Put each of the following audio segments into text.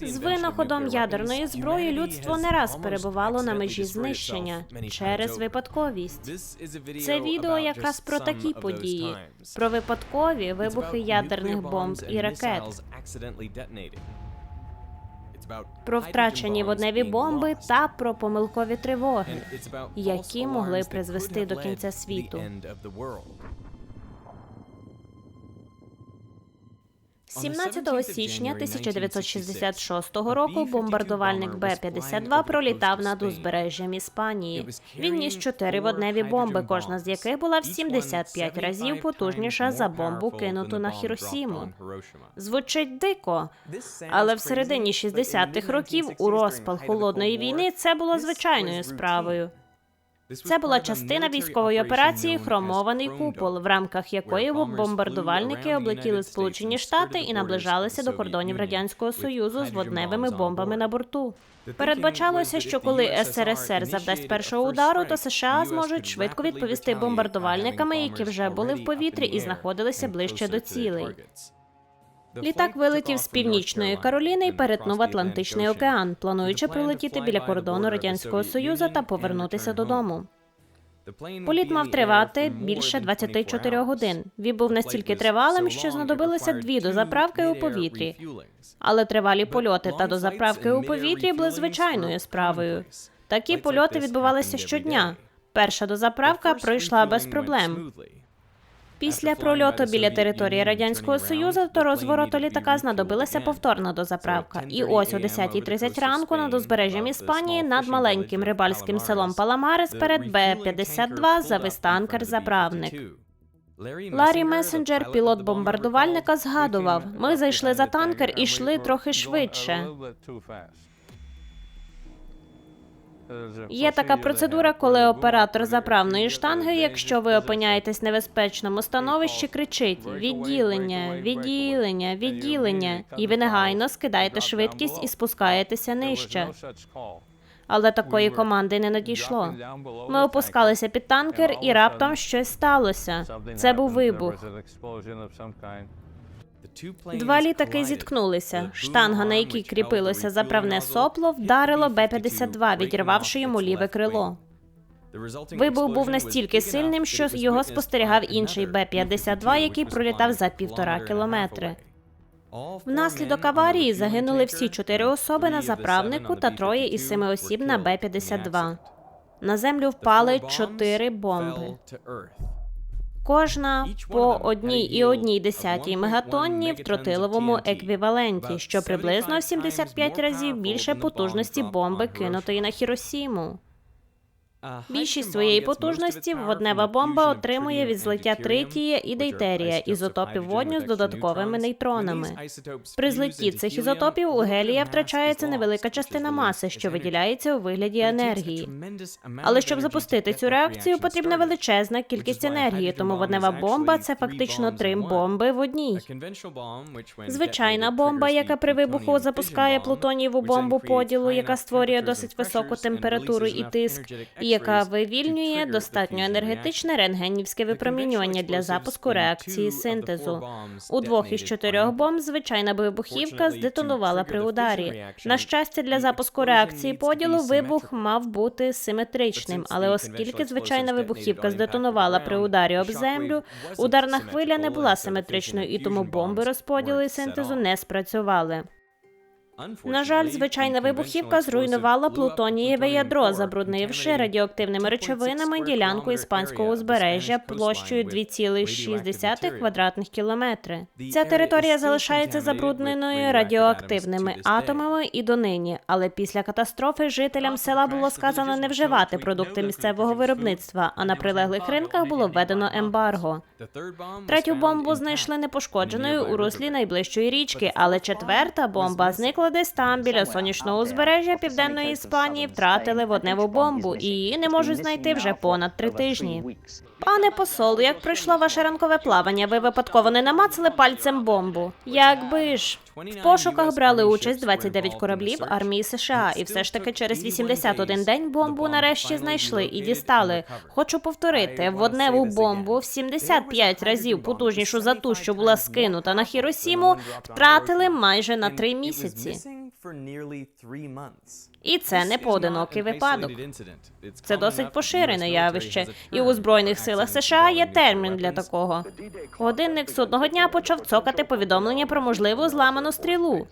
З винаходом ядерної зброї людство не раз перебувало на межі знищення через випадковість. Це відео якраз про такі події, про випадкові вибухи ядерних бомб і ракет, про втрачені водневі бомби та про помилкові тривоги. які могли призвести до кінця світу. 17 січня 1966 року бомбардувальник Б-52 пролітав над узбережжям Іспанії. Він ніс чотири водневі бомби, кожна з яких була в 75 разів потужніша за бомбу, кинуту на Хіросіму. Звучить дико, але в середині 60-х років у розпал холодної війни це було звичайною справою. Це була частина військової операції Хромований купол, в рамках якої бомбардувальники облетіли Сполучені Штати і наближалися до кордонів радянського союзу з водневими бомбами на борту. Передбачалося, що коли СРСР завдасть першого удару, то США зможуть швидко відповісти бомбардувальниками, які вже були в повітрі і знаходилися ближче до цілей. Літак вилетів з північної Кароліни і перетнув Атлантичний океан, плануючи пролетіти біля кордону радянського союзу та повернутися додому. Політ мав тривати більше 24 годин. Він був настільки тривалим, що знадобилося дві дозаправки у повітрі. Але тривалі польоти та дозаправки у повітрі були звичайною справою. Такі польоти відбувалися щодня. Перша дозаправка пройшла без проблем. Після прольоту біля території радянського союзу до розвороту літака знадобилася повторна дозаправка. І ось о 10.30 ранку над узбережжям Іспанії над маленьким рибальським селом Паламарес перед Б-52 завис танкер-заправник. Ларі Месенджер, пілот бомбардувальника, згадував: ми зайшли за танкер і йшли трохи швидше. Є така процедура, коли оператор заправної штанги, якщо ви опиняєтесь в небезпечному становищі, кричить відділення, відділення, відділення, і ви негайно скидаєте швидкість і спускаєтеся нижче. Але такої команди не надійшло. Ми опускалися під танкер, і раптом щось сталося. Це був вибух. Два літаки зіткнулися. Штанга, на якій кріпилося заправне сопло, вдарило Б-52, відірвавши йому ліве крило. Вибух був настільки сильним, що його спостерігав інший Б-52, який пролітав за півтора кілометри. Внаслідок аварії загинули всі чотири особи на заправнику та троє із семи осіб на Б-52. На землю впали чотири бомби. Кожна по одній і одній десятій мегатонні в тротиловому еквіваленті, що приблизно в 75 разів більше потужності бомби кинутої на Хіросіму. Більшість своєї потужності воднева бомба отримує від злиття тритія і дейтерія, ізотопів водню з додатковими нейтронами. При злитті цих ізотопів у гелія втрачається невелика частина маси, що виділяється у вигляді енергії. Але щоб запустити цю реакцію, потрібна величезна кількість енергії, тому воднева бомба це фактично три бомби в одній. Звичайна бомба, яка при вибуху запускає плутонієву бомбу поділу, яка створює досить високу температуру і тиск, і яка вивільнює достатньо енергетичне рентгенівське випромінювання для запуску реакції синтезу. У двох із чотирьох бомб звичайна вибухівка здетонувала при ударі. На щастя, для запуску реакції поділу вибух мав бути симетричним, але оскільки звичайна вибухівка здетонувала при ударі об землю, ударна хвиля не була симетричною, і тому бомби розподілу і синтезу не спрацювали. На жаль, звичайна вибухівка зруйнувала плутонієве ядро, забруднивши радіоактивними речовинами ділянку іспанського узбережжя площею 2,6 квадратних кілометри. Ця територія залишається забрудненою радіоактивними атомами і донині. Але після катастрофи жителям села було сказано не вживати продукти місцевого виробництва, а на прилеглих ринках було введено ембарго. Третю бомбу знайшли непошкодженою у руслі найближчої річки, але четверта бомба зникла десь там, біля сонячного узбережжя південної Іспанії, втратили водневу бомбу і її не можуть знайти вже понад три тижні. Пане посол, як пройшло ваше ранкове плавання? Ви випадково не намацали пальцем бомбу? Якби ж в пошуках брали участь 29 кораблів армії США, і все ж таки через 81 день бомбу нарешті знайшли і дістали. Хочу повторити, водневу бомбу в 75 75 разів потужнішу за ту, що була скинута на Хіросіму, втратили майже на три місяці. І це не поодинокий випадок. Це досить поширене явище, і у збройних силах США є термін для такого. Годинник судного дня почав цокати повідомлення про можливу зламану стрілу.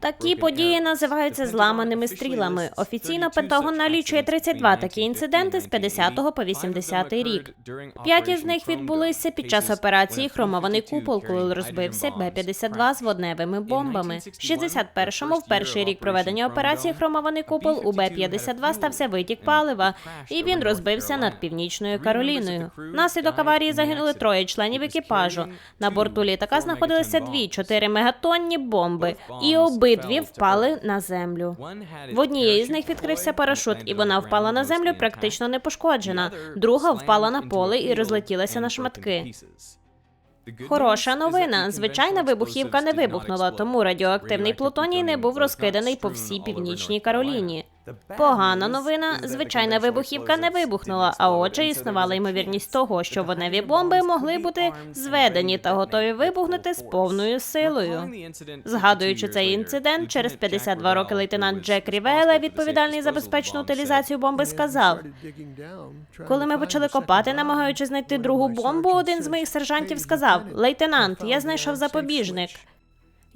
Такі події називаються зламаними стрілами. Офіційно Пентагон налічує 32 такі інциденти з 50 по 80 рік. П'ять із них відбулися під час операції Хромований купол, коли розбився Б-52 з водневими бомбами. В 61-му, в перший рік проведення операції Хромований купол, у Б-52 стався витік палива, і він розбився над північною Кароліною. Внаслідок аварії загинули троє членів екіпажу. На борту літака знаходилися дві чотири мегатонні бомби, і обидві впали на землю. В однієї з них відкрився парашут, і вона впала на землю практично непошкоджена. Друга впала на поле і розлетілася на шматки. Хороша новина. Звичайна вибухівка не вибухнула, тому радіоактивний плутоній не був розкиданий по всій північній Кароліні. Погана новина. Звичайна вибухівка не вибухнула, а отже, існувала ймовірність того, що водневі бомби могли бути зведені та готові вибухнути з повною силою. Згадуючи цей інцидент, через 52 роки лейтенант Джек Рівеле, відповідальний за безпечну утилізацію бомби, сказав: коли ми почали копати, намагаючись знайти другу бомбу, один з моїх сержантів сказав: Лейтенант, я знайшов запобіжник.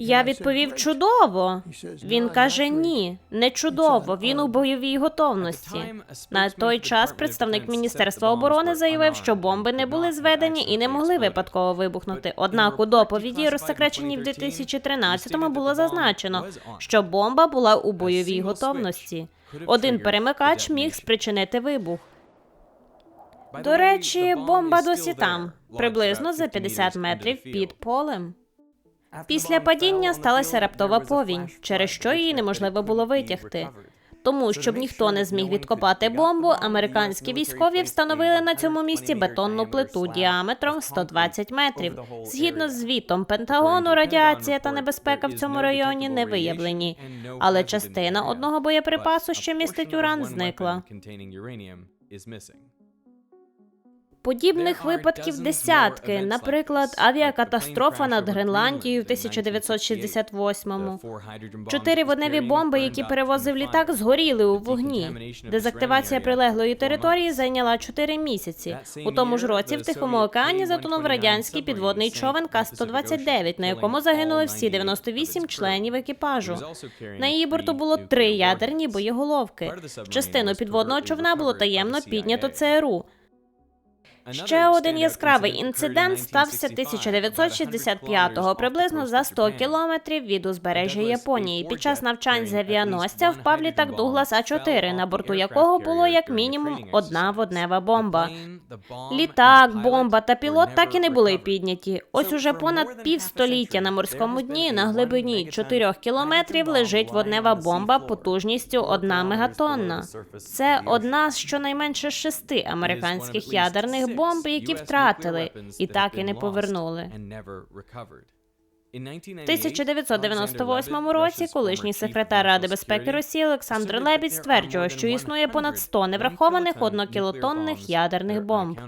Я відповів чудово. Він каже: ні, не чудово. Він у бойовій готовності. На той час представник міністерства оборони заявив, що бомби не були зведені і не могли випадково вибухнути. Однак у доповіді, розсекреченій в 2013-му, було зазначено, що бомба була у бойовій готовності. Один перемикач міг спричинити вибух. До речі, бомба досі там, приблизно за 50 метрів під полем. Після падіння сталася раптова повінь, через що її неможливо було витягти. Тому, щоб ніхто не зміг відкопати бомбу, американські військові встановили на цьому місці бетонну плиту діаметром 120 метрів. Згідно з звітом Пентагону, радіація та небезпека в цьому районі не виявлені, але частина одного боєприпасу, що містить уран, зникла. Подібних випадків десятки. Наприклад, авіакатастрофа над Гренландією в 1968-му. Чотири водневі бомби, які перевозив літак, згоріли у вогні. Дезактивація прилеглої території зайняла чотири місяці. У тому ж році в Тихому океані затонув радянський підводний човен К-129, на якому загинули всі 98 членів екіпажу. На її борту було три ядерні боєголовки. Частину підводного човна було таємно піднято ЦРУ. Ще один яскравий інцидент стався 1965-го, приблизно за 100 кілометрів від узбережжя Японії. Під час навчань з авіаносця впав літак Дуглас А4, на борту якого було як мінімум одна воднева бомба. Літак, бомба та пілот так і не були підняті. Ось уже понад півстоліття на морському дні на глибині 4 кілометрів лежить воднева бомба потужністю 1 мегатонна. Це одна з щонайменше шести американських ядерних бомб, які втратили і так і не повернули. В 1998 році колишній секретар Ради безпеки Росії Олександр Лебідь стверджував, що існує понад 100 неврахованих однокілотонних ядерних бомб.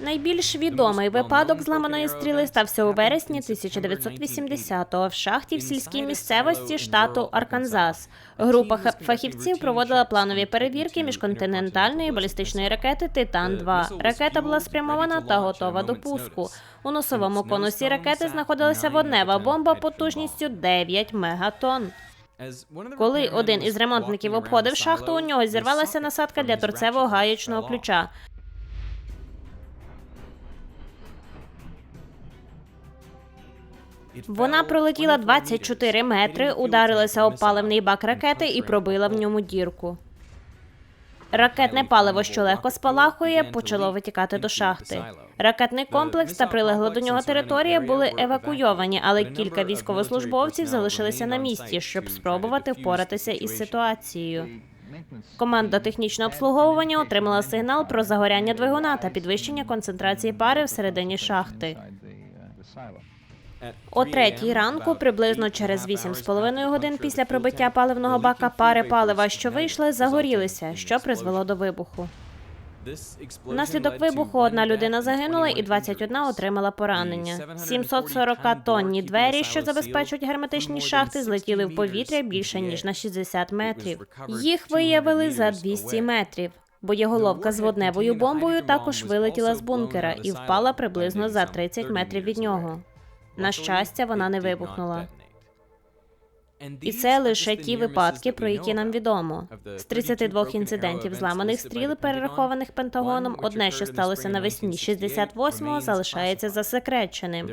Найбільш відомий випадок зламаної стріли стався у вересні 1980-го в шахті в сільській місцевості штату Арканзас. Група фахівців проводила планові перевірки міжконтинентальної балістичної ракети Титан 2 Ракета була спрямована та готова до пуску. У носовому конусі ракети знаходилася воднева бомба потужністю 9 мегатонн. Коли один із ремонтників обходив шахту, у нього зірвалася насадка для торцевого гаєчного ключа. Вона пролетіла 24 метри, ударилася об паливний бак ракети і пробила в ньому дірку. Ракетне паливо, що легко спалахує, почало витікати до шахти. Ракетний комплекс та прилегла до нього територія були евакуйовані, але кілька військовослужбовців залишилися на місці, щоб спробувати впоратися із ситуацією. Команда технічного обслуговування отримала сигнал про загоряння двигуна та підвищення концентрації пари всередині шахти. О третій ранку, приблизно через 8,5 годин після прибиття паливного бака, пари палива, що вийшли, загорілися, що призвело до вибуху. Внаслідок вибуху одна людина загинула і 21 отримала поранення. 740 тонні двері, що забезпечують герметичні шахти, злетіли в повітря більше ніж на 60 метрів. Їх виявили за 200 метрів. Боєголовка з водневою бомбою також вилетіла з бункера і впала приблизно за 30 метрів від нього. На щастя, вона не вибухнула. І це лише ті випадки, про які нам відомо. З 32 інцидентів зламаних стріл, перерахованих Пентагоном, одне, що сталося навесні 68-го, залишається засекреченим.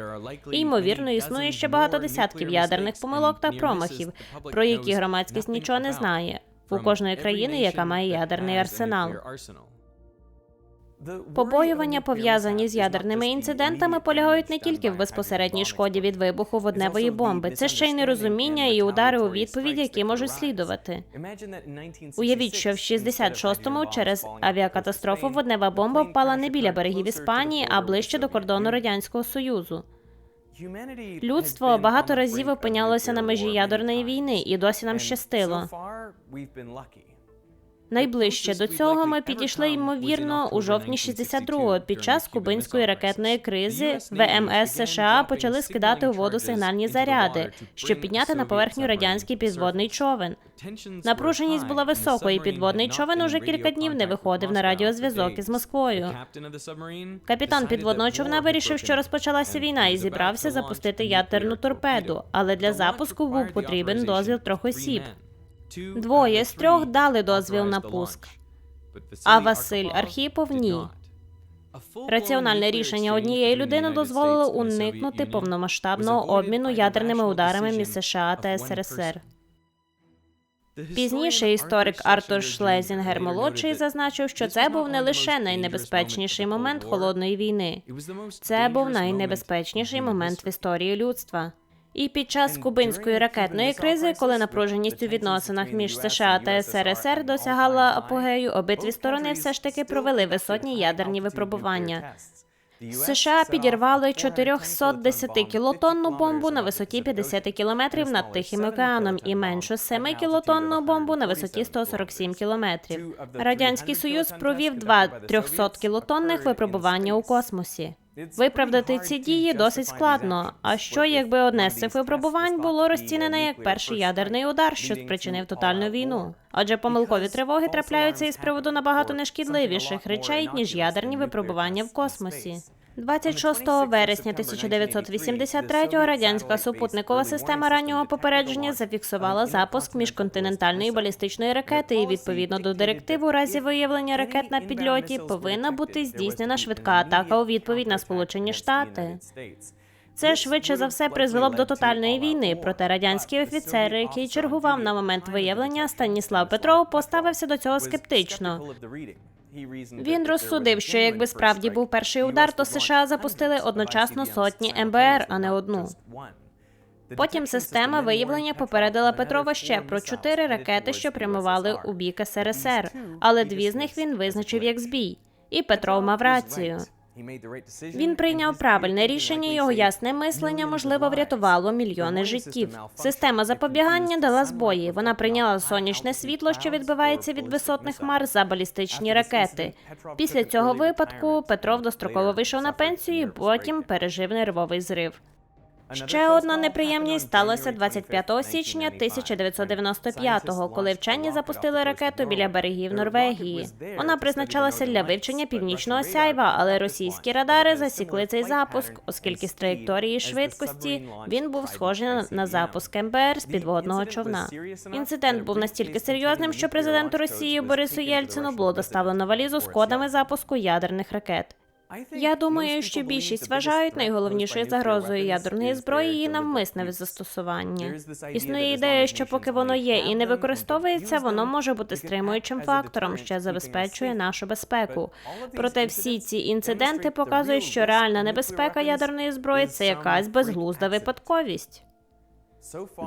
І ймовірно існує ще багато десятків ядерних помилок та промахів, про які громадськість нічого не знає. У кожної країни, яка має ядерний арсенал. Побоювання, пов'язані з ядерними інцидентами, полягають не тільки в безпосередній шкоді від вибуху водневої бомби, це ще й нерозуміння і удари у відповідь, які можуть слідувати. Уявіть, що в 66-му через авіакатастрофу воднева бомба впала не біля берегів Іспанії, а ближче до кордону радянського союзу. Людство багато разів опинялося на межі ядерної війни, і досі нам щастило. Найближче до цього ми підійшли ймовірно у жовтні 62-го під час кубинської ракетної кризи. ВМС США почали скидати у воду сигнальні заряди, щоб підняти на поверхню радянський підводний човен. Напруженість була високою. і Підводний човен уже кілька днів не виходив на радіозв'язок із Москвою. Капітан підводного човна вирішив, що розпочалася війна, і зібрався запустити ядерну торпеду. Але для запуску був потрібен дозвіл трьох осіб. Двоє з трьох дали дозвіл на пуск. А Василь Архіпов ні. Раціональне рішення однієї людини дозволило уникнути повномасштабного обміну ядерними ударами між США та СРСР. Пізніше історик Артур Шлезінгер молодший зазначив, що це був не лише найнебезпечніший момент холодної війни, це був найнебезпечніший момент в історії людства. І під час кубинської ракетної кризи, коли напруженість у відносинах між США та СРСР досягала апогею, обидві сторони все ж таки провели висотні ядерні випробування. США підірвали 410-кілотонну бомбу на висоті 50 кілометрів над Тихим океаном і меншу 7-кілотонну бомбу на висоті 147 кілометрів. Радянський Союз провів два 300-кілотонних випробування у космосі. Виправдати ці дії досить складно. А що, якби одне з цих випробувань було розцінене як перший ядерний удар, що спричинив тотальну війну? Адже помилкові тривоги трапляються із приводу набагато нешкідливіших речей ніж ядерні випробування в космосі. 26 вересня 1983-го радянська супутникова система раннього попередження зафіксувала запуск міжконтинентальної балістичної ракети, і відповідно до директив у разі виявлення ракет на підльоті повинна бути здійснена швидка атака у відповідь на Сполучені Штати. Це швидше за все призвело б до тотальної війни. Проте радянський офіцер, який чергував на момент виявлення, Станіслав Петров поставився до цього скептично. Він розсудив, що якби справді був перший удар, то США запустили одночасно сотні МБР, а не одну. Потім система виявлення попередила Петрова ще про чотири ракети, що прямували у бік СРСР, але дві з них він визначив як збій. І Петров мав рацію. Він прийняв правильне рішення. Його ясне мислення можливо врятувало мільйони життів. Система запобігання дала збої. Вона прийняла сонячне світло, що відбивається від висотних хмар за балістичні ракети. Після цього випадку Петров достроково вийшов на пенсію, і потім пережив нервовий зрив. Ще одна неприємність сталася 25 січня 1995-го, коли вчені запустили ракету біля берегів Норвегії. Вона призначалася для вивчення північного сяйва, але російські радари засікли цей запуск, оскільки з траєкторії швидкості він був схожий на- запуск МБР з підводного човна. Інцидент був настільки серйозним, що президенту Росії Борису Єльцину було доставлено валізу з кодами запуску ядерних ракет. Я думаю, що більшість вважають найголовнішою загрозою ядерної зброї її навмисне застосування. Існує ідея, що поки воно є і не використовується, воно може бути стримуючим фактором, що забезпечує нашу безпеку. Проте всі ці інциденти показують, що реальна небезпека ядерної зброї це якась безглузда випадковість.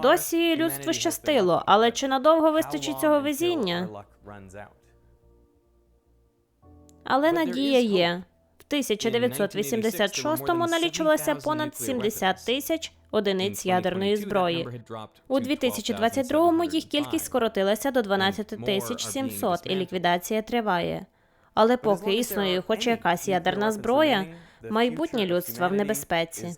Досі людству щастило, але чи надовго вистачить цього везіння? Але надія є. В 1986-му налічувалося понад 70 тисяч одиниць ядерної зброї. У 2022-му їх кількість скоротилася до 12 тисяч 700, і ліквідація триває. Але поки існує хоч якась ядерна зброя, майбутнє людства в небезпеці.